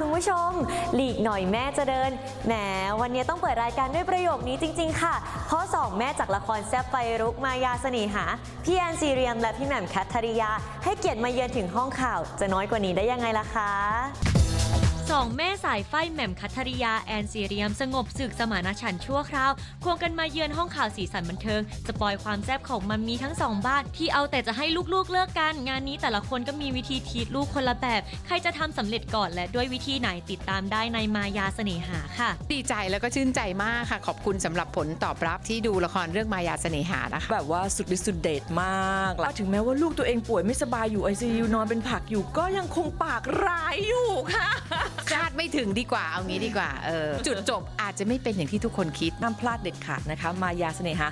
คุณผู้ชม หลีกหน่อยแม่จะเดิน แหม วันนี้ต้องเปิดรายการด้วยประโยคนี้จริง ๆ ค่ะ เพราะสองแม่จากละครแซ่บไฟรุกมายาเสน่หา พี่แอนซีเรียมและพี่แหม่มแคทธริยา ให้เกียรติมาเยือนถึงห้องข่าว จะน้อยกว่านี้ได้ยังไงล่ะคะ สองแม่สายไฟแหม่มคัทธริยาแอนซีเรียมสงบศึกสมานฉันท์ชั่วคราว ควงกันมาเยือนห้องข่าวสีสันบันเทิง สปอยความแซ่บของมัมมีทั้งสองบ้านที่เอาแต่จะให้ลูกๆเลิกกัน งานนี้แต่ละคนก็มีวิธีทีตลูกคนละแบบ ใครจะทำสำเร็จก่อนและด้วยวิธีไหนติดตามได้ในมายาเสน่หาค่ะ ดีใจแล้วก็ชื่นใจมากค่ะ ขอบคุณสำหรับผลตอบรับที่ดูละครเรื่องมายาเสน่หานะคะ แบบว่าสุดฤทธิ์สุดเดชมากแล้วถึงแม้ว่าลูกตัวเองป่วยไม่สบายอยู่ ICU นอนเป็นผักอยู่ก็ยังคงปากร้ายอยู่ค่ะ คาดไม่ถึงดีกว่าเอางี้ดีกว่าเออจุดจบอาจจะไม่เป็นอย่างที่ทุกคนคิดห้ามพลาดเด็ดขาดนะคะ มายาเสน่หา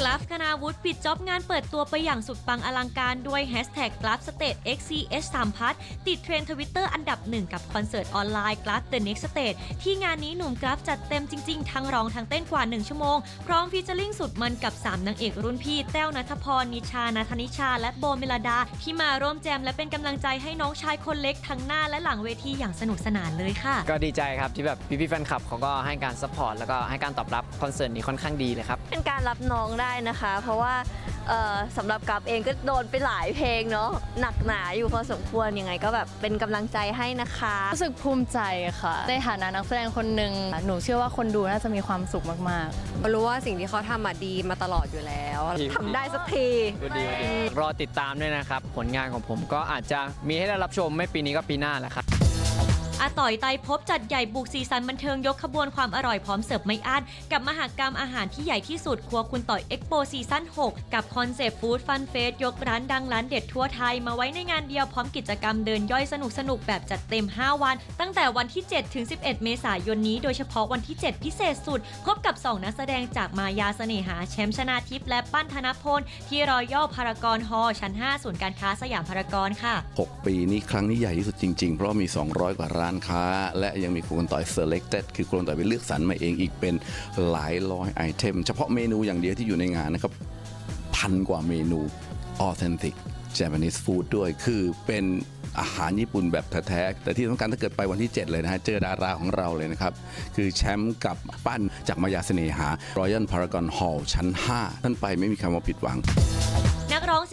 กราฟคณาวุฒิปิดจ็อบงานเปิดตัวไปอย่างสุดปังอลังการด้วยแฮชแท็กกราฟสเต XCH 3พัทติดเทรนด์ทวิตเตอร์อันดับหนึ่งกับคอนเสิร์ตออนไลน์กราฟ The Next Stage ที่งานนี้หนุ่มกราฟจัดเต็มจริง ๆ ทั้งร้องทั้งเต้นกว่า 1 ชั่วโมง พร้อมฟีเจอริ่งสุดมันกับ 3นางเอกรุ่นพี่ แต้วนัทพรนิชานัทนิชา และโบเมลดา ที่มาร่วมแจมและเป็นกำลังใจให้น้องชายคนเล็กทั้งหน้าและหลังเวทีอย่างสนุกสนานเลยค่ะ ก็ดีใจครับที่แบบพี่ๆแฟนคลับเขาก็ให้การซัพพอร์ตแล้วก็ให้การตอบรับคอนเสิร์ตนี้ค่อนข้างดีเลยครับเป็นการรับน้องได้นะคะ เพราะว่าเอ่อสำหรับกับเองก็โดนไปหลายเพลงเนาะหนักหนาอยู่พอสมควรยังไงก็แบบเป็นกำลังใจให้นะคะรู้สึกภูมิใจค่ะในฐานะนักแสดงคนหนึ่งหนูเชื่อว่าคนดูน่าจะมีความสุขมากๆ รู้ว่าสิ่งที่เขาทำมาดีมาตลอดอยู่แล้วทำได้สักทีดูดีดูดีรอติดตามด้วยนะครับ ผลงานของผมก็อาจจะมีให้ได้รับชมไม่ปีนี้ก็ปีหน้าแหละครับ อาต่อยไตรภพจัดใหญ่บุกซีซันบันเทิงยกขบวนความอร่อยพร้อมเสิร์ฟไม่อั้นกับมหากรรมอาหารที่ใหญ่ที่สุดครัวคุณต่อยเอ็กโปซีซั่น 6 กับคอนเซปต์ฟู้ดฟันเฟสยกร้านดังร้านเด็ดทั่วไทยมาไว้ในงานเดียวพร้อมกิจกรรมเดินย่อยสนุกสนุกแบบจัดเต็ม 5 วัน ตั้งแต่วันที่ 7 ถึง 11 เมษายนนี้โดยเฉพาะวันที่ 7 พิเศษสุด พบกับ 2 นักแสดงจากมายาเสน่หา แชมป์ชนาทิพย์และปั้นธนพล ที่รอยัลพารากอนฮอร์ชั้น 5 ศูนย์การค้าสยามพารากอนค่ะ 6 ปีนี้ครั้งนี้ใหญ่ที่สุดจริงๆ เพราะมี 200 กว่าร้านค้า และยังมีครัวคุณต่อย selected คือครัวคุณต่อยไปเลือกสรรมาเองอีกเป็นหลายร้อยไอเทม เฉพาะเมนูอย่างเดียวที่อยู่ในงานนะครับพันกว่าเมนู authentic Japanese food ด้วยคือเป็นอาหารญี่ปุ่นแบบแท้ๆแต่ที่สำคัญถ้าเกิดไปวันที่ 7 เลยนะฮะ เจอดาราของเราเลยนะครับ คือแชมป์กับปั้นจากมายาเสน่หา Royal Paragon Hall ชั้น 5 ท่านไปไม่มีคำว่าผิดหวัง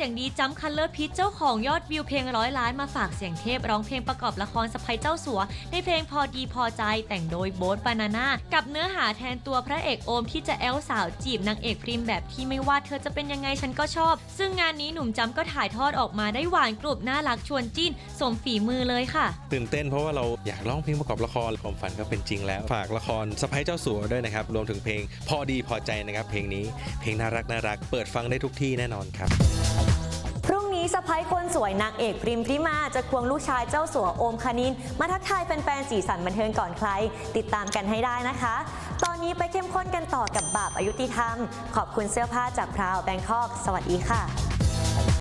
สียงดีจำคัลเลอร์พิชเจ้าของยอดวิวเพลงร้อยล้านมาฝากเสียงเทพร้องเพลงประกอบละครสไปเจ้าสัว ในเพลงพอดีพอใจแต่งโดยโบ๊ทบานาน่ากับเนื้อหาแทนตัวพระเอกโอมที่จะแอลสาวจีบนางเอกพริมแบบที่ไม่ว่าเธอจะเป็นยังไงฉันก็ชอบ ซึ่งงานนี้หนุ่มจำก็ถ่ายทอดออกมาได้หวานกรุบน่ารักชวนจิ้น สมฝีมือเลยค่ะ ตื่นเต้นเพราะว่าเราอยากร้องเพลงประกอบละครความฝันก็เป็นจริงแล้ว ฝากละครสะพ้ายเจ้าสัวด้วยนะครับรวมถึงเพลงพอดีพอใจนะครับเพลงนี้เพลงน่ารักน่ารักเปิดฟังได้ทุกที่แน่นอนครับ นี้สะพ้ายคนสวยนางเอกพริมพริมาจะควงลูกชายเจ้าสัวโอมคณิน มาทักทายแฟนๆสีสันบันเทิงก่อนใคร ติดตามกันให้ได้นะคะ ตอนนี้ไปเข้มข้นกันต่อกับบาปอายุติธรรม ขอบคุณเสื้อผ้าจากพราวแบงคอก สวัสดีค่ะ